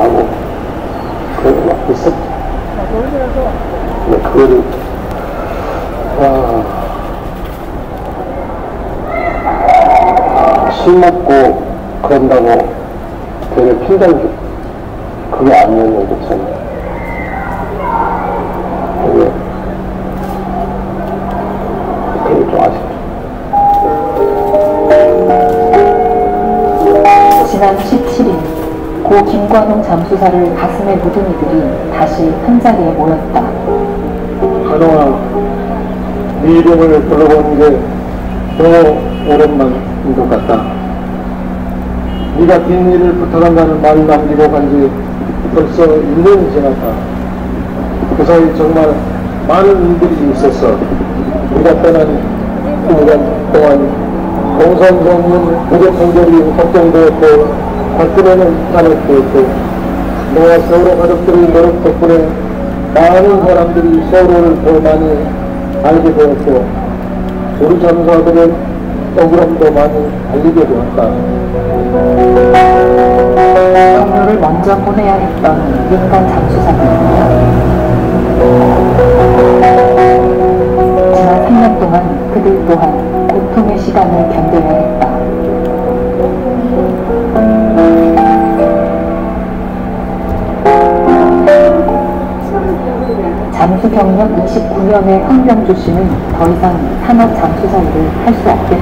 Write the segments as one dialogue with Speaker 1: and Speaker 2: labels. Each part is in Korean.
Speaker 1: 하고 그런 거 있었죠. 근데 그거를 아, 술 먹고 그런다고 되게 핀다는 게 그게 아니었는데 참 되게 되게 좀 아쉽죠.
Speaker 2: 지난 17일 고 김관홍 잠수사를 가슴에 묻은 이들이 다시 한자리에 모였다.
Speaker 1: 한동안 네 이름을 불러보는 게더 오랜만인 것 같다. 네가 뒷일을 부탁한다는 말을 남기고 간 지 벌써 1년이 지났다. 그 사이 정말 많은 일들이 있었어. 네가 떠난 1년 동안 공산정문 부족 공격이 확정되었고 박근혜는 탄핵되었고 너와 세월호 가족들의 노력 덕분에 많은 사람들이 서로를 더 많이 알게 되었고 우리 잠수사들은 억울함도 많이 알리게 되었다.
Speaker 2: 경로를 먼저 보내야 했던 민간 잠수사들입니다. 지난 3년 동안 그들 또한 고통의 시간을 견뎌야 했다. 잠수 경력 29년의 황병주 씨는 더 이상 산업 잠수사 일을 할 수 없게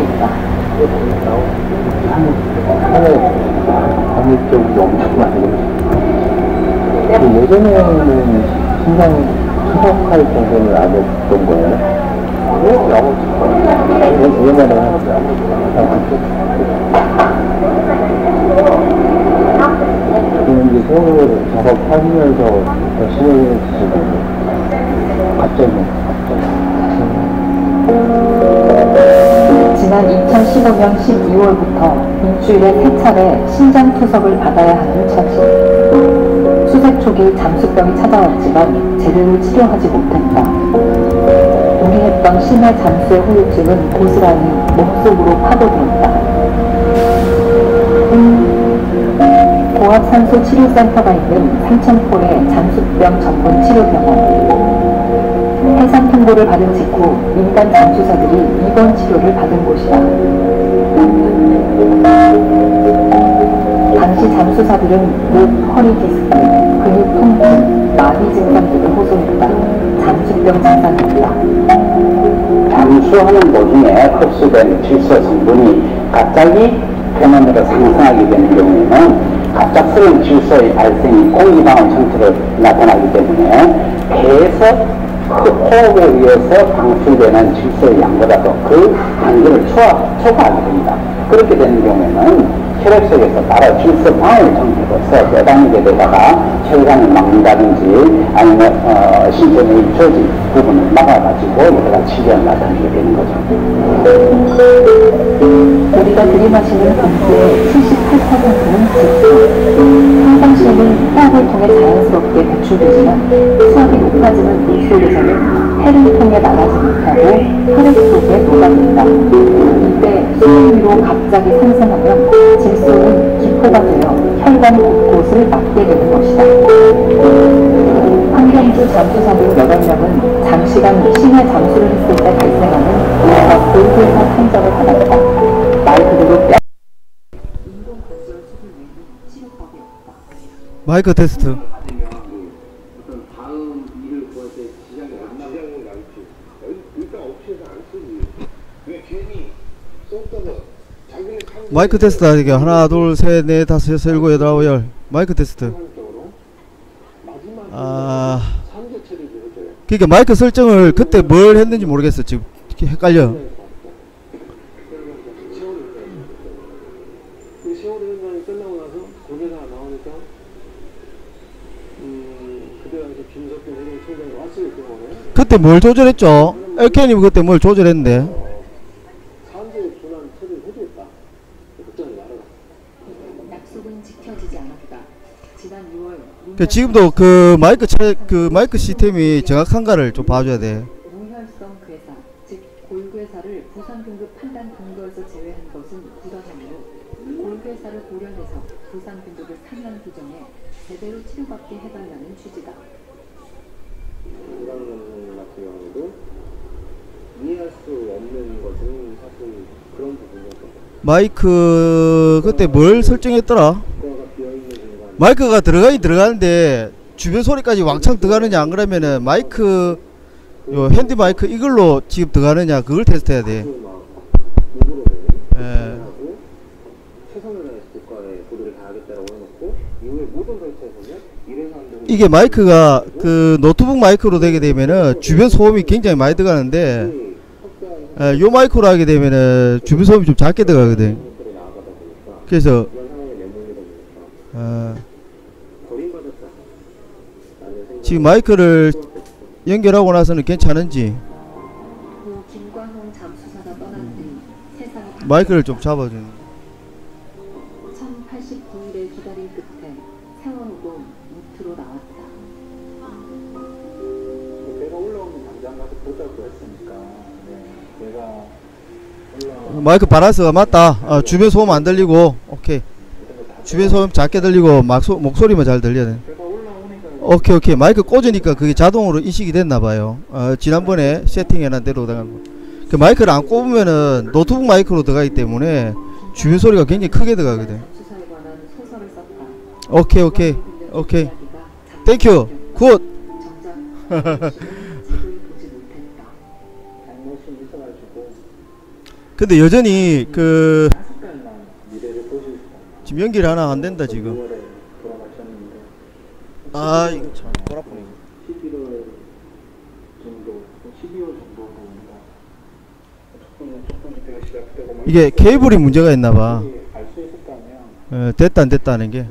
Speaker 1: 많이 그 예전에는 신장 수석할 정도는 안 했던 거예요? 지금 이제 세월호 작업하면서 열심히 갑자기
Speaker 2: 지난 2015년 12월부터 일주일에 세 차례 신장 투석을 받아야 하는 처지. 수색 초기 잠수병이 찾아왔지만 제대로 치료하지 못했다. 동의했던 심해 잠수의 후유증은 고스란히 몸속으로 파고들었다. 고압산소 치료센터가 있는 삼천포의 잠수병 전문 치료병원. 해상 통보를 받은 직후 민간 잠수사들이 입원 치료를 받은 곳이다. 당시 잠수사들은 목, 허리 디스크, 근육 통증, 마비 증상 등을 호소했다. 잠수병 증상이었다.
Speaker 3: 잠수하는 도중에 흡수된 질소 성분이 갑자기 표면으로 상승하게 되는 경우에는 갑작스러운 질소의 발생이 공기방울 형태로 나타나기 때문에 배에서 그 호흡에 의해서 방출되는 질소의 양보다도 그 단계를 초과, 초과하게 됩니다. 그렇게 되는 경우에는 혈액 속에서 바로 질소 방울 형태로서 뼈다니게 되다가 혈관을 막는다든지 아니면 어, 신체 내 조직 부분을 막아가지고 가지 질환이 나타나게 되는 거죠.
Speaker 2: 우리가 들이마시는 공기의 78%는 질소. 평상시에는 호흡을 통해 자연스럽게 배출되지만 수압이 높아지는 물 속에서는 폐를 통해 나가지 못하고 혈액 속에 녹아든다. 이때 수면 위로 갑자기 상승하면 질소는 기포가 되어 혈관 곳곳을 막게 되는 것이다. 환경주 잠수사들 8명은 장시간 심해 잠수를 했을 때 발생하는 우리가 골프에서 판정을 받았다. 말 그대로 뼈
Speaker 4: 마이크 테스트. 마이크 테스트 하게 하나 둘 셋 넷 다섯 여섯 일곱 여덟 아홉 열. 마이크 테스트. 아. 그러니까 마이크 설정을 그때 뭘 했는지 모르겠어. 지금 헷갈려.
Speaker 1: 그음그
Speaker 4: 그때 뭘 조절했죠? 엘케님 그때 뭘 조절했는데
Speaker 1: 산재 분한 처리를 해주겠다 걱정이 말아라
Speaker 2: 약속은 지켜지지 않았다. 지난 6월
Speaker 4: 그 지금도 그 마이크 채, 그 마이크 시스템이 정확한가를 좀 봐줘야 돼
Speaker 2: 무혈성 괴사, 즉 골괴사를 부상 등급 판단 근거에서 제외한 것은 부당하므로 골괴사를 고려해서 부상 등급을 상향 규정해 제대로 치료받게 해달라는 취지다.
Speaker 5: 건강 같은 경우도 이해할 수 없는 것은 사실 그런 부분이었거든요.
Speaker 4: 마이크 그때 뭘 설정했더라? 마이크가 들어가긴 들어가는데 주변 소리까지 왕창 들어가느냐 안 그러면은 마이크 요 핸디 마이크 이걸로 지금 들어가느냐 그걸 테스트해야 돼. 예. 이게 마이크가 그 노트북 마이크로 되게 되면은 주변 소음이 굉장히 많이 들어가는데 에, 요 마이크로 하게 되면은 주변 소음이 좀 작게 들어가거든. 그래서
Speaker 5: 이런 상황에 내몰리다 보니까
Speaker 4: 어,
Speaker 5: 버림받았다 라는 생각이
Speaker 4: 지금 마이크를 연결하고 나서는 괜찮은지 마이크를 좀 잡아주는.
Speaker 2: 1089일을 기다린 끝에 세월호도 무트로 나왔다.
Speaker 3: 배가 올라오면 당장 가서 보자고 했으니까 네,
Speaker 4: 마이크 바란스가 맞다. 어, 주변 소음 안 들리고 오케이. 주변 소음 작게 들리고 막 소, 목소리만 잘 들려야 돼. 오케이 오케이 마이크 꽂으니까 그게 자동으로 인식이 됐나 봐요. 어, 지난번에 세팅해놓은 대로. 그 마이크를 안 꼽으면은 노트북 마이크로 들어가기 때문에 주변 소리가 굉장히 크게 들어가거든. 오케이 오케이 오케이. 땡큐 굿. 근데 여전히 그. 지금 연결이 하나 안 된다 지금.
Speaker 3: 9월에 돌아가셨는데
Speaker 4: 아 이거 참 꼬라보네.
Speaker 3: 11월 정도, 12월 정도 막
Speaker 4: 이게 케이블이 문제가 있나봐. 어, 됐다 안 됐다 하는 게.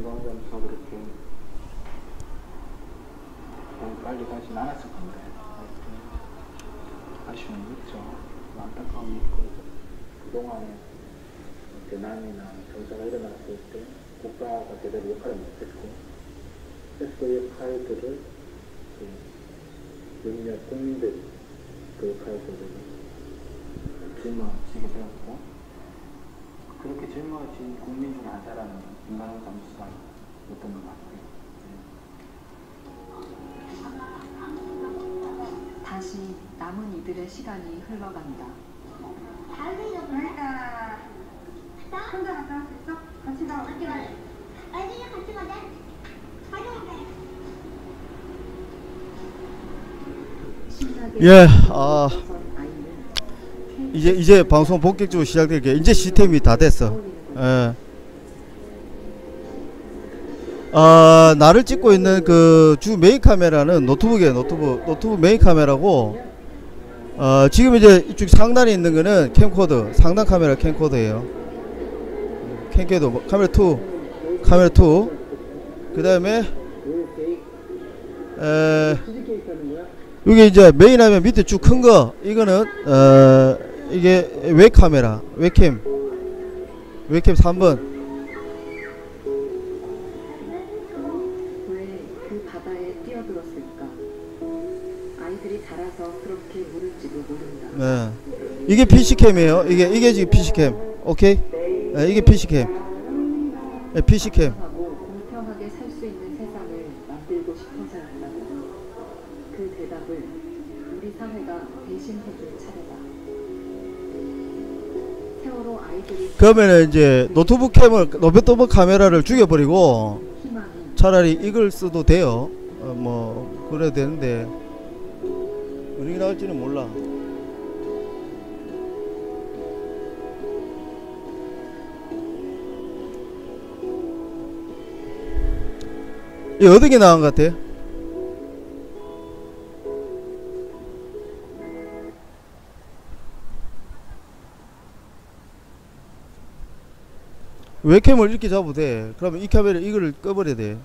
Speaker 3: 그동안에 대난이나 정사가 일어났을 때 국가가 제대로 역할을 못했고 그래서 그 역할들을 그 몇몇 국민들이 그 역할들을 짊어지게 되었고 그렇게 짊어진 국민 중에 한 사람이 김관영 잠수사였던 것 같아요.
Speaker 2: 다시 남은 이들의 시간이 흘러간다.
Speaker 6: 그러니까 혼자 갔다 올 수 있어? 같이 가. 아니 같이 가자. 같이 가자.
Speaker 2: 신나게
Speaker 4: 예, 아 이제 이제 방송 본격적으로 시작될게 이제 시스템이 다 됐어. 예. 아 나를 찍고 있는 그 주 메인 카메라는 노트북이에요 노트북 노트북 메인 카메라고 어 지금 이제 이쪽 상단에 있는 거는 캠코더 상단 카메라 캠코더예요 캠코더 뭐, 카메라 2 카메라 2그 다음에 에 여기 이제 메인 화면 밑에 쭉 큰 거 이거는 어 이게 웹 카메라 웹캠 웹캠 3번.
Speaker 2: 왜 그.
Speaker 4: 네. 이게 PC캠이에요. 이게 이게 지금 PC캠. 오케이? 네, 이게 PC캠. 네, PC캠 그러면은 이제 노트북 캠을 노트북 카메라를 죽여버리고 차라리 이걸 써도 돼요. 어, 뭐 그래도 되는데. 어떻게 나올지는 몰라. 이 어떻게 나온 것 같아? 웹캠을 이렇게 잡아도 돼. 그러면 이 카메라 이거를 꺼버려야 돼.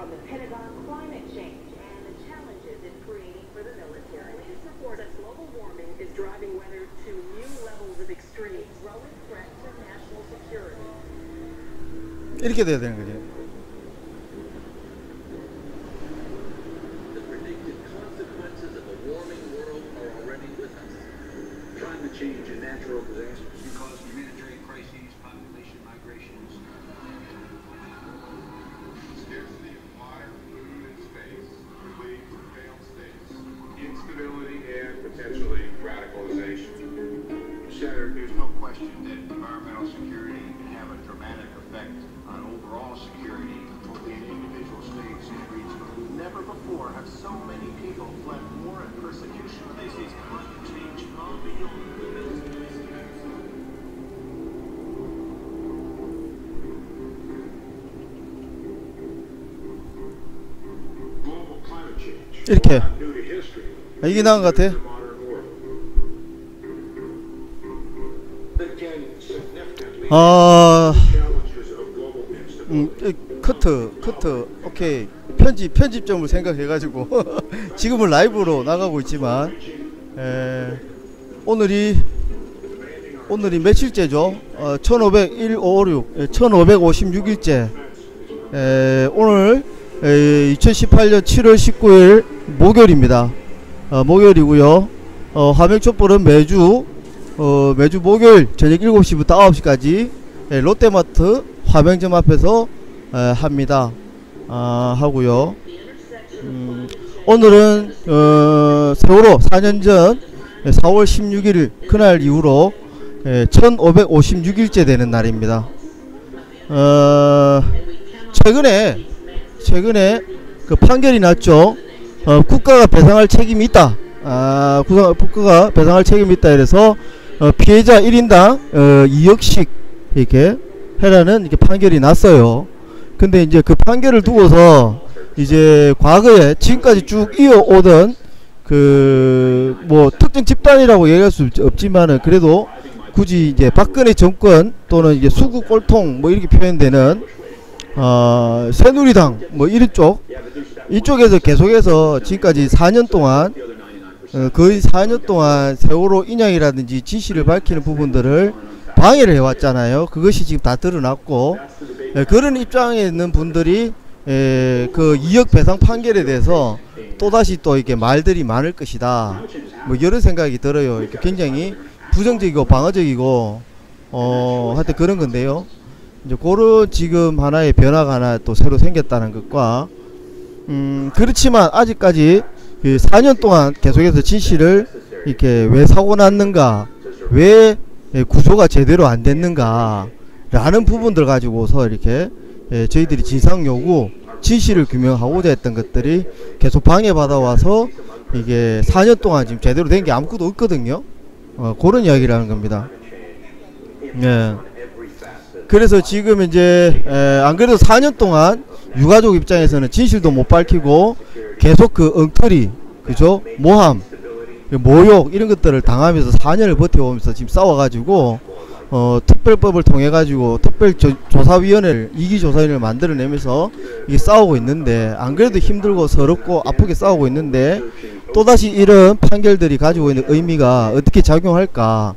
Speaker 7: The Pentagon climate change
Speaker 8: question that environmental security can have a dramatic effect on overall security both in individual states and regions.
Speaker 9: Never before have so many people fled war and persecution. This is climate change far beyond the military scale.
Speaker 10: Global climate change,
Speaker 4: 이렇게
Speaker 10: not new to history,
Speaker 4: 아, 이게 나은 것 같아.
Speaker 10: instability.
Speaker 4: 음, 이 커트, 커트, 오케이. 편집, 편집점을 생각해가지고 지금은 라이브로 나가고 있지만 에, 오늘이 오늘이 며칠째죠? 어, 1501, 556, 1556일째. 에, 오늘 에, 2018년 7월 19일 목요일입니다. 어, 목요일이고요. 어, 화면 촛불은 매주 어, 매주 목요일 저녁 7시부터 9시까지 에, 롯데마트 화명점 앞에서 에, 합니다. 아, 하고요. 음, 오늘은 어, 세월호 4년 전 4월 16일 그날 이후로 예, 1556일째 되는 날입니다. 어, 최근에 최근에 그 판결이 났죠. 어, 국가가 배상할 책임이 있다. 아, 국가가 배상할 책임이 있다. 이래서 어, 피해자 1인당 어, 2억씩 이렇게 해라는 이렇게 판결이 났어요. 근데 이제 그 판결을 두고서 이제 과거에 지금까지 쭉 이어오던 그 뭐 특정 집단이라고 얘기할 수 없- 없지만은 그래도 굳이 이제 박근혜 정권 또는 이제 수구 꼴통 뭐 이렇게 표현되는 어 새누리당 뭐 이런 쪽 이쪽에서 계속해서 지금까지 4년 동안 어, 거의 4년 동안 세월호 인양이라든지 지시를 밝히는 부분들을 방해를 해왔잖아요. 그것이 지금 다 드러났고 예, 그런 입장에 있는 분들이 예, 그 2억 배상 판결에 대해서 또다시 또 이렇게 말들이 많을 것이다. 뭐 이런 생각이 들어요. 이렇게 굉장히 부정적이고 방어적이고 어 하여튼 그런 건데요. 이제 그런 지금 하나의 변화가 하나 또 새로 생겼다는 것과 음 그렇지만 아직까지 그 4년 동안 계속해서 진실을 이렇게 왜 사고 났는가 왜 예, 구조가 제대로 안 됐는가 라는 부분들 가지고서 이렇게 예, 저희들이 진상 요구 진실을 규명하고자 했던 것들이 계속 방해받아 와서 이게 4년 동안 지금 제대로 된 게 아무것도 없거든요 어, 그런 이야기라는 겁니다 예. 그래서 지금 이제 에, 안 그래도 4년 동안 유가족 입장에서는 진실도 못 밝히고 계속 그 엉터리 그죠 모함 그 모욕 이런 것들을 당하면서 4년을 버텨오면서 지금 싸워가지고 어, 특별법을 통해 가지고 특별 조, 조사위원회를 이기 조사위원회를 만들어내면서 이게 싸우고 있는데 안 그래도 힘들고 서럽고 아프게 싸우고 있는데 또다시 이런 판결들이 가지고 있는 의미가 어떻게 작용할까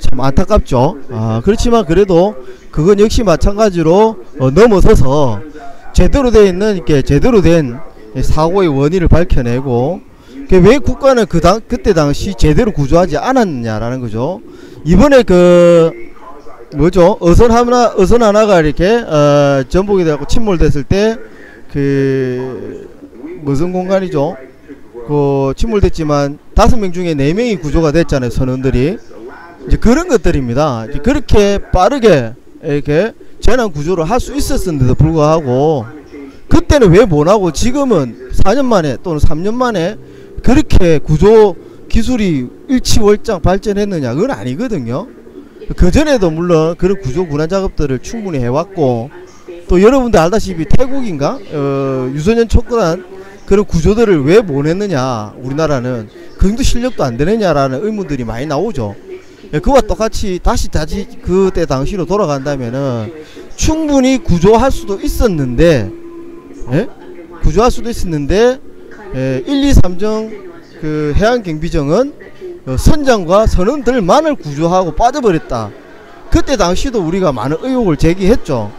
Speaker 4: 참 안타깝죠. 아, 그렇지만 그래도 그건 역시 마찬가지로 어, 넘어서서 제대로 돼 있는 이렇게 제대로 된 사고의 원인을 밝혀내고 그왜 국가는 그 당 그때 당시 제대로 구조하지 않았느냐라는 거죠. 이번에 그 뭐죠? 어선 하나 어선 하나가 이렇게 어, 전복이 돼갖고 침몰됐을 때 그 무슨 공간이죠? 그 침몰됐지만 다섯 명 중에 네 명이 구조가 됐잖아요. 선원들이 이제 그런 것들입니다. 이제 그렇게 빠르게 이렇게 재난 구조를 할 수 있었는데도 불구하고 그때는 왜 못하고 지금은 4년 만에 또는 3년 만에 그렇게 구조 기술이 일치월장 발전했느냐 그건 아니거든요. 그 전에도 물론 그런 구조 군안 작업들을 충분히 해왔고 또 여러분들 알다시피 태국인가 어, 유소년 촉구한 그런 구조들을 왜 못했느냐 우리나라는 그 정도 실력도 안 되느냐라는 의문들이 많이 나오죠. 예, 그와 똑같이 다시 다시 그때 당시로 돌아간다면은 충분히 구조할 수도 있었는데 예? 구조할 수도 있었는데 예, 1, 2, 3정 그 해안경비정은 어, 선장과 선원들만을 구조하고 빠져버렸다. 그때 당시도 우리가 많은 의혹을 제기했죠.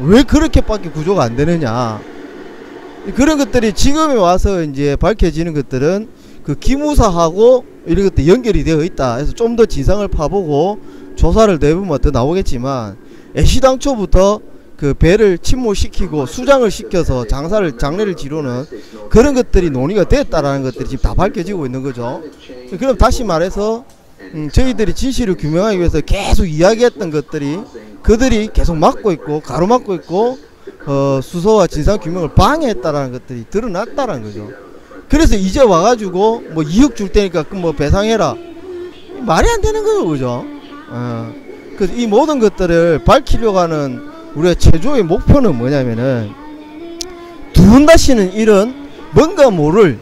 Speaker 4: 왜 그렇게밖에 구조가 안 되느냐. 그런 것들이 지금에 와서 이제 밝혀지는 것들은 그 기무사하고 이런 것도 연결이 되어 있다. 그래서 좀 더 진상을 파보고 조사를 내보면 더 나오겠지만 애시당초부터 그 배를 침몰시키고 수장을 시켜서 장사를 장례를 지르는 그런 것들이 논의가 됐다라는 것들이 지금 다 밝혀지고 있는 거죠. 그럼 다시 말해서 음, 저희들이 진실을 규명하기 위해서 계속 이야기했던 것들이 그들이 계속 막고 있고 가로막고 있고 어, 수소와 진상 규명을 방해했다라는 것들이 드러났다라는 거죠. 그래서 이제 와가지고 뭐 2억 줄 테니까 그뭐 배상해라 말이 안 되는 거죠, 그죠? 어, 그래서 이 모든 것들을 밝히려고 하는 우리의 최초의 목표는 뭐냐면은 두번 다시는 이런 뭔가 모를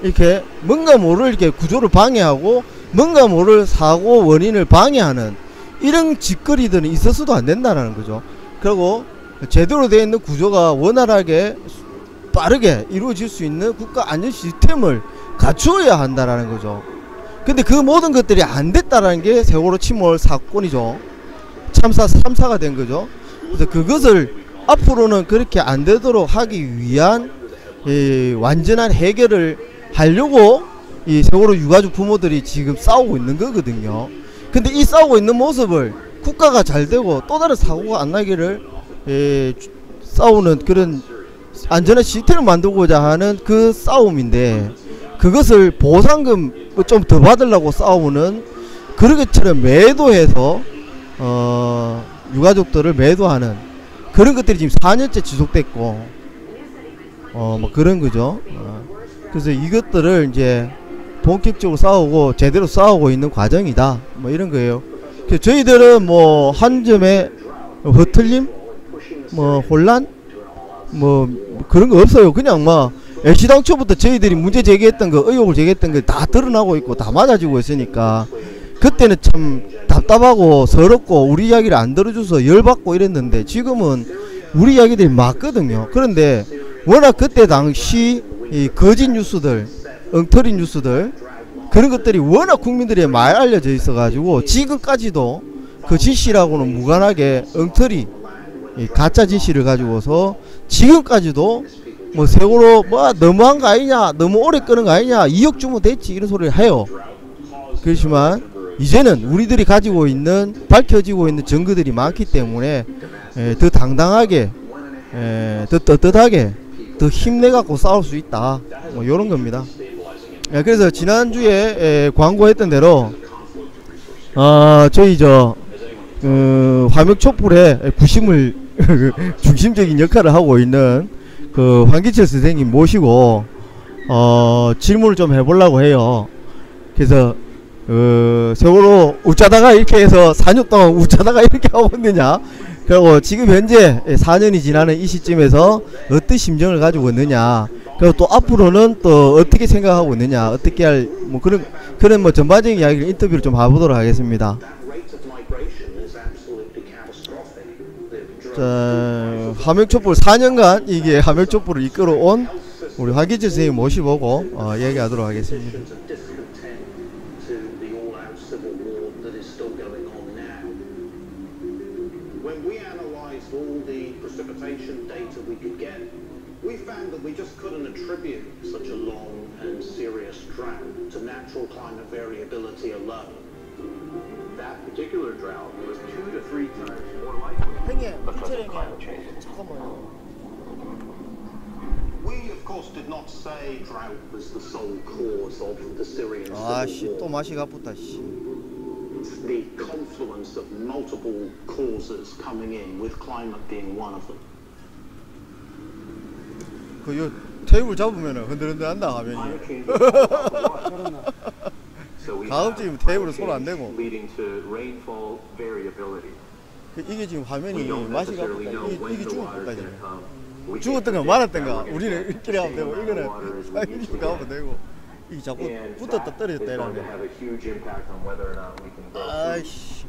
Speaker 4: 이렇게 뭔가 모를 이렇게 구조를 방해하고 뭔가 모를 사고 원인을 방해하는 이런 짓거리들은 있어서도 안 된다는 거죠. 그리고 제대로 되어 있는 구조가 원활하게 빠르게 이루어질 수 있는 국가 안전 시스템을 갖추어야 한다라는 거죠. 근데 그 모든 것들이 안 됐다라는 게 세월호 침몰 사건이죠. 참사 3사가 된 거죠. 그래서 그것을 앞으로는 그렇게 안 되도록 하기 위한 이 완전한 해결을 하려고 이 세월호 유가족 부모들이 지금 싸우고 있는 거거든요. 근데 이 싸우고 있는 모습을 국가가 잘 되고 또 다른 사고가 안 나기를 예, 주- 싸우는 그런 안전한 시스템을 만들고자 하는 그 싸움인데 그것을 보상금 좀 더 받으려고 싸우는 그런 것처럼 매도해서 어 유가족들을 매도하는 그런 것들이 지금 4년째 지속됐고 어 뭐 그런 거죠. 어, 그래서 이것들을 이제 본격적으로 싸우고 제대로 싸우고 있는 과정이다. 뭐 이런 거예요. 그래서 저희들은 뭐 한 점에 허틀림, 뭐 혼란, 뭐 그런 거 없어요. 그냥 뭐 애시당초부터 저희들이 문제 제기했던 거, 의혹을 제기했던 거다 드러나고 있고 다 맞아지고 있으니까 그때는 참 답답하고 서럽고 우리 이야기를 안 들어줘서 열받고 이랬는데 지금은 우리 이야기들이 맞거든요. 그런데 워낙 그때 당시 이 거짓 뉴스들, 엉터리 뉴스들 그런 것들이 워낙 국민들이 많이 알려져 있어가지고 지금까지도 그 지시라고는 무관하게 엉터리 이 가짜 지시를 가지고서 지금까지도 뭐 세월호 뭐 너무한 거 아니냐 너무 오래 끄는 거 아니냐 2억 주면 됐지 이런 소리를 해요 그렇지만 이제는 우리들이 가지고 있는 밝혀지고 있는 증거들이 많기 때문에 에, 더 당당하게 에, 더 떳떳하게 더 힘내갖고 싸울 수 있다 뭐 이런 겁니다 예, 그래서 지난주에 에, 광고했던 대로 어, 저희 저 어, 화목 촛불의 구심을 중심적인 역할을 하고 있는 그 황기철 선생님 모시고 어, 질문을 좀 해보려고 해요. 그래서 어, 세월호 웃자다가 이렇게 해서 4년 동안 웃자다가 이렇게 하고 있느냐 그리고 지금 현재 4년이 지나는 이 시점에서 어떤 심정을 가지고 있느냐 그리고 또 앞으로는 또 어떻게 생각하고 있느냐 어떻게 할 뭐 그런 그런 뭐 전반적인 이야기를 인터뷰를 좀 해보도록 하겠습니다. 자, 화명촛불 4년간 이게 화명촛불을 이끌어온 우리 황기철 선생님 모시보고 어, 얘기하도록 하겠습니다.
Speaker 9: we analysed all the precipitation data we could get, we found that we just couldn't attribute such a long and serious drought to natural climate variability alone.
Speaker 8: That particular drought was two to three times more likely because of climate change.
Speaker 9: We, of course, did not say drought was the sole cause of the Syrian
Speaker 4: 아씨
Speaker 9: civil
Speaker 4: 또
Speaker 9: war.
Speaker 4: 맛이 가쁘다 씨.
Speaker 9: The confluence of multiple causes coming in, with climate being one of them.
Speaker 4: 그요 테이블 잡으면은 흔들흔들 한다 화면이.
Speaker 8: Water. So we
Speaker 4: 다음 주면
Speaker 8: climate
Speaker 4: 손안 대고. 그 이게 지금 화면이 맛이
Speaker 8: know
Speaker 4: 이게, 이게.
Speaker 8: We can't
Speaker 4: 죽었던가 말았던가 우리는 이렇게 하면 되고 이거는 가면
Speaker 8: get.
Speaker 4: 되고 이게 자꾸 붙었다 떨어졌다 이러네.
Speaker 8: food.
Speaker 4: 아이씨.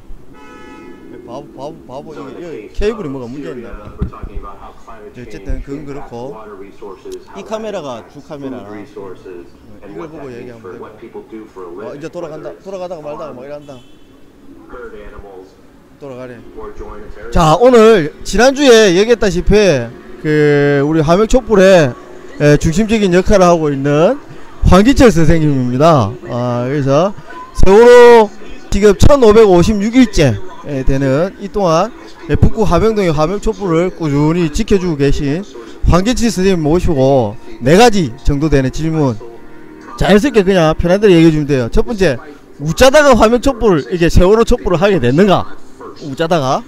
Speaker 4: 바보 바보 바보 이게 케이블이 뭐가 문제
Speaker 8: Syria,
Speaker 4: 있나 봐.
Speaker 8: we're talking about how climate change
Speaker 4: 어쨌든 그건 그렇고 이 카메라가
Speaker 8: food
Speaker 4: 카메라라. 이걸 보고 얘기하면 되고. 어 이제 돌아간다 돌아가다가 말다가 막 이런다 돌아가래. 자 오늘 지난주에 얘기했다시피 그 우리 화명촛불의 에, 중심적인 역할을 하고 있는 황기철 선생님입니다. 아, 그래서 세월호 지금 1556일째 되는 이 동안 예, 북구 화명동의 화명 촛불을 꾸준히 지켜주고 계신 황기철 선생님 모시고 네 가지 정도 되는 질문 자연스럽게 그냥 편한대로 얘기해 주면 돼요. 첫 번째, 우짜다가 화면 촛불, 이게 세월호 촛불을 하게 됐는가? 우짜다가.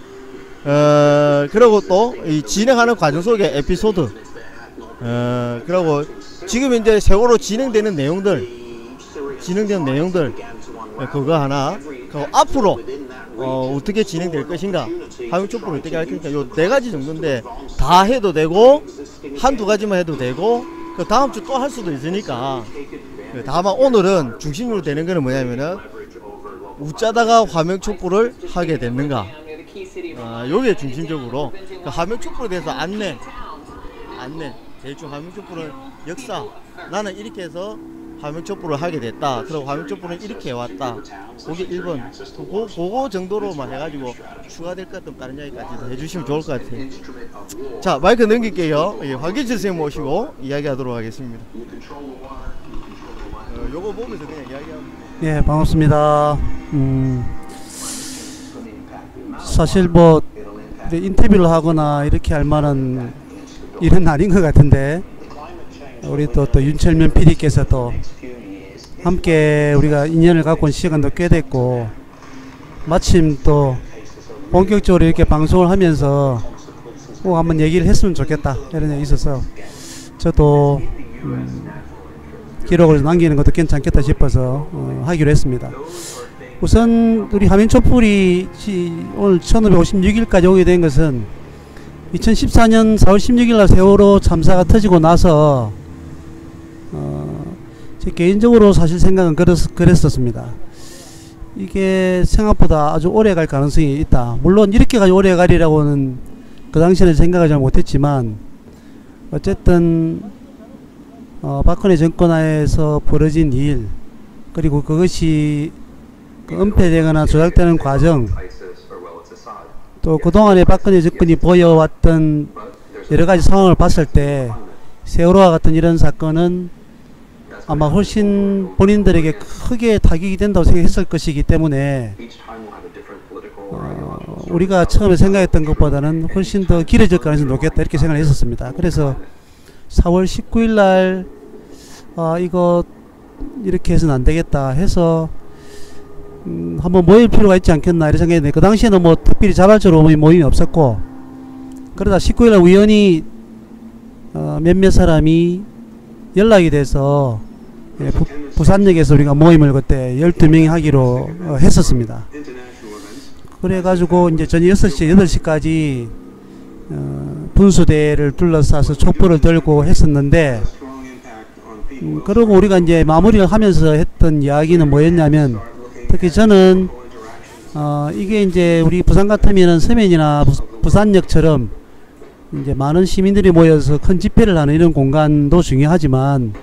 Speaker 4: 어, 그리고 또, 이 진행하는 과정 속의 에피소드. 어, 그리고 지금 이제 세월호 진행되는 내용들, 진행되는 내용들, 예, 그거 하나. 그 앞으로, 어, 어떻게 진행될 것인가? 화면 촛불을 어떻게 할 것인가? 요 네 가지 정도인데, 다 해도 되고, 한두 가지만 해도 되고, 그 다음 주 또 할 수도 있으니까, 그 다만 오늘은 중심으로 되는 거는 뭐냐면은 우짜다가 화면 촉구를 하게 됐는가 아 요게 중심적으로 그 화면 촉구에 대해서 안내 안내 대충 화면 촉구는 역사 나는 이렇게 해서 화면 촉구를 하게 됐다. 그리고 화면 촉구는 이렇게 해왔다. 그게 1번. 그, 그거 정도로만 해가지고 추가될 것 같으면 다른 이야기까지도 해주시면 좋을 것 같아요. 자 마이크 넘길게요. 예, 황기철 선생님 모시고 이야기하도록 하겠습니다. 어, 요거 보면서 그냥 이야기하면
Speaker 11: 예, 반갑습니다. 음, 사실 뭐 인터뷰를 하거나 이렇게 할 만한 일은 아닌 것 같은데 우리 또, 또 윤철면 PD께서 또 함께 우리가 인연을 갖고 온 시간도 꽤 됐고 마침 또 본격적으로 이렇게 방송을 하면서 꼭 한번 얘기를 했으면 좋겠다 이런 얘기 있어서 저도 음, 기록을 남기는 것도 괜찮겠다 싶어서 어, 하기로 했습니다. 우선 우리 화면 촛불이 지- 오늘 1556일까지 오게 된 것은 2014년 4월 16일 날 세월호 참사가 터지고 나서 어, 제 개인적으로 사실 생각은 그랬, 그랬었습니다. 이게 생각보다 아주 오래 갈 가능성이 있다. 물론 이렇게까지 오래 가리라고는 그 당시에는 생각을 잘 못했지만 어쨌든 어, 박근혜 정권 하에서 벌어진 일 그리고 그것이 그 은폐되거나 조작되는 과정 또 그동안에 박근혜 정권이 보여왔던 여러 가지 상황을 봤을 때 세월호와 같은 이런 사건은 아마 훨씬 본인들에게 크게 타격이 된다고 생각했을 것이기 때문에 어, 우리가 처음에 생각했던 것보다는 훨씬 더 길어질 가능성이 높겠다 이렇게 생각을 했었습니다. 그래서 4월 19일 날 아, 이거 이렇게 해서는 안 되겠다 해서 음, 한번 모일 필요가 있지 않겠나 이런 생각했는데 그 당시에는 뭐 특별히 자발적으로 모임- 모임이 없었고 그러다 19일 날 우연히 어, 몇몇 사람이 연락이 돼서 예, 부, 부산역에서 우리가 모임을 그때 12명이 하기로 어, 했었습니다. 그래가지고 이제 저녁 6시, 8시까지 어, 분수대를 둘러싸서 촛불을 들고 했었는데 음, 그러고 우리가 이제 마무리를 하면서 했던 이야기는 뭐였냐면 특히 저는 어, 이게 이제 우리 부산 같으면은 서면이나 부, 부산역처럼 이제 많은 시민들이 모여서 큰 집회를 하는 이런 공간도 중요하지만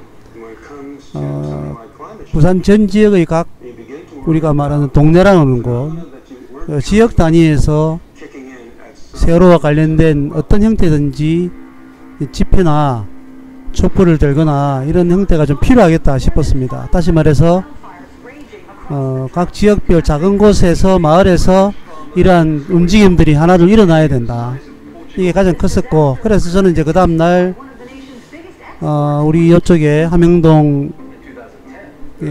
Speaker 11: 어, 부산 전 지역의 각 우리가 말하는 동네라는 곳 어, 지역 단위에서 세월호와 관련된 어떤 형태든지 이 집회나 촛불을 들거나 이런 형태가 좀 필요하겠다 싶었습니다. 다시 말해서 어, 각 지역별 작은 곳에서 마을에서 이러한 움직임들이 하나둘 일어나야 된다. 이게 가장 컸었고 그래서 저는 이제 그 다음날 어, 우리 이쪽에 함영동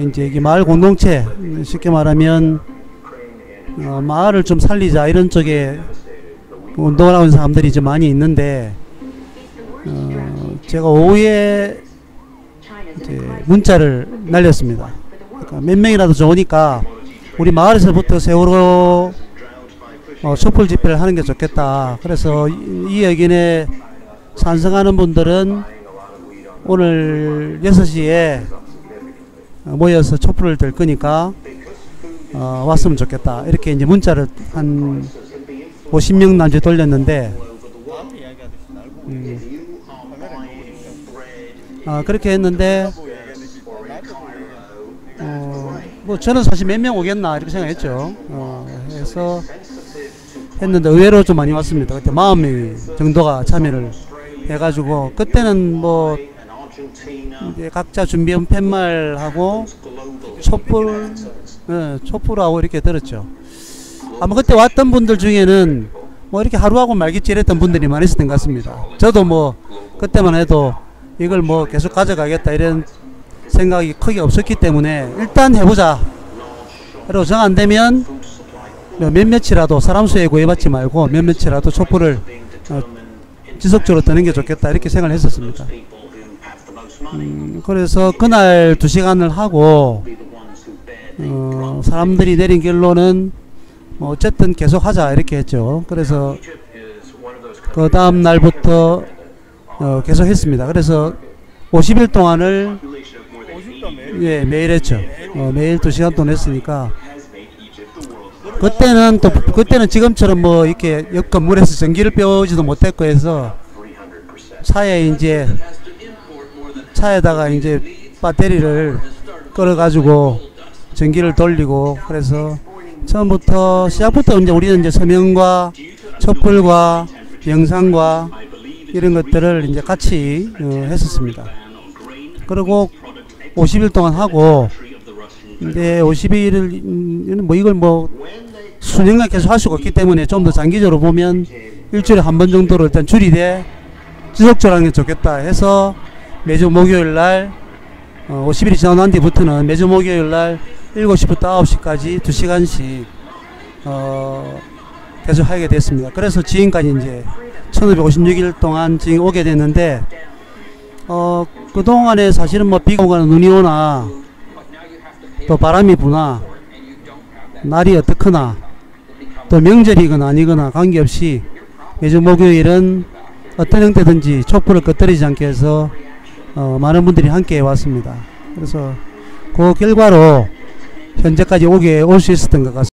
Speaker 11: 이제 이게 마을 공동체 쉽게 말하면 어, 마을을 좀 살리자 이런 쪽에 운동을 하는 사람들이 좀 많이 있는데 어, 제가 오후에 이제 문자를 날렸습니다. 그러니까 몇 명이라도 좋으니까 우리 마을에서부터 세월호 어, 촛불 집회를 하는 게 좋겠다. 그래서 이, 이 의견에 찬성하는 분들은 오늘 6시에 모여서 촛불을 들 거니까 어, 왔으면 좋겠다. 이렇게 이제 문자를 한 50명 남짓 돌렸는데 음, 아, 그렇게 했는데 뭐 저는 사실 몇 명 오겠나 이렇게 생각했죠. 어, 해서 했는데 의외로 좀 많이 왔습니다. 그때 40명 정도가 참여를 해가지고 그때는 뭐 각자 준비한 팻말하고 촛불, 예, 촛불하고 이렇게 들었죠. 아마 그때 왔던 분들 중에는 뭐 이렇게 하루하고 말기질했던 분들이 있었던 것 같습니다. 저도 뭐 그때만 해도 이걸 뭐 계속 가져가겠다 이런 생각이 크게 없었기 때문에 일단 해보자. 그리고 정 안 되면 몇 며칠이라도 사람 수에 구애받지 말고 몇 며칠이라도 촛불을 어, 지속적으로 뜨는 게 좋겠다 이렇게 생각을 했었습니다. 음, 그래서 그날 두 시간을 하고 어, 사람들이 내린 결론은 뭐 어쨌든 계속 하자 이렇게 했죠. 그래서 그 다음 날부터 어, 계속 했습니다. 그래서 50일 동안을 예 매일 했죠. 어, 매일 두 시간 동안 했으니까 그때는 또 그때는 지금처럼 뭐 이렇게 옆 건물에서 전기를 빼오지도 못했고 해서 차에 이제 차에다가 이제 배터리를 끌어 가지고 전기를 돌리고 그래서 처음부터 시작부터 이제 우리는 이제 서명과 촛불과 영상과 이런 것들을 이제 같이 어, 했었습니다. 그리고 50일 동안 하고 이제 50일을 음, 뭐 이걸 뭐 수년간 계속 할 수가 없기 때문에 좀 더 장기적으로 보면 일주일에 한 번 정도로 일단 줄이되 지속적으로 하는 게 좋겠다 해서 매주 목요일 날 어, 50일이 지난 뒤부터는 매주 목요일 날 7시부터 9시까지 2시간씩 어, 계속 하게 됐습니다. 그래서 지금까지 이제 1556일 동안 지금 오게 됐는데 어, 그동안에 사실은 뭐 비가 오거나 눈이 오나 또 바람이 부나 날이 어떻거나 또 명절이거나 아니거나 관계없이 매주 목요일은 어떤 형태든지 촛불을 꺼뜨리지 않게 해서 어, 많은 분들이 함께 해왔습니다. 그래서 그 결과로 현재까지 오게 올 수 있었던 것 같습니다.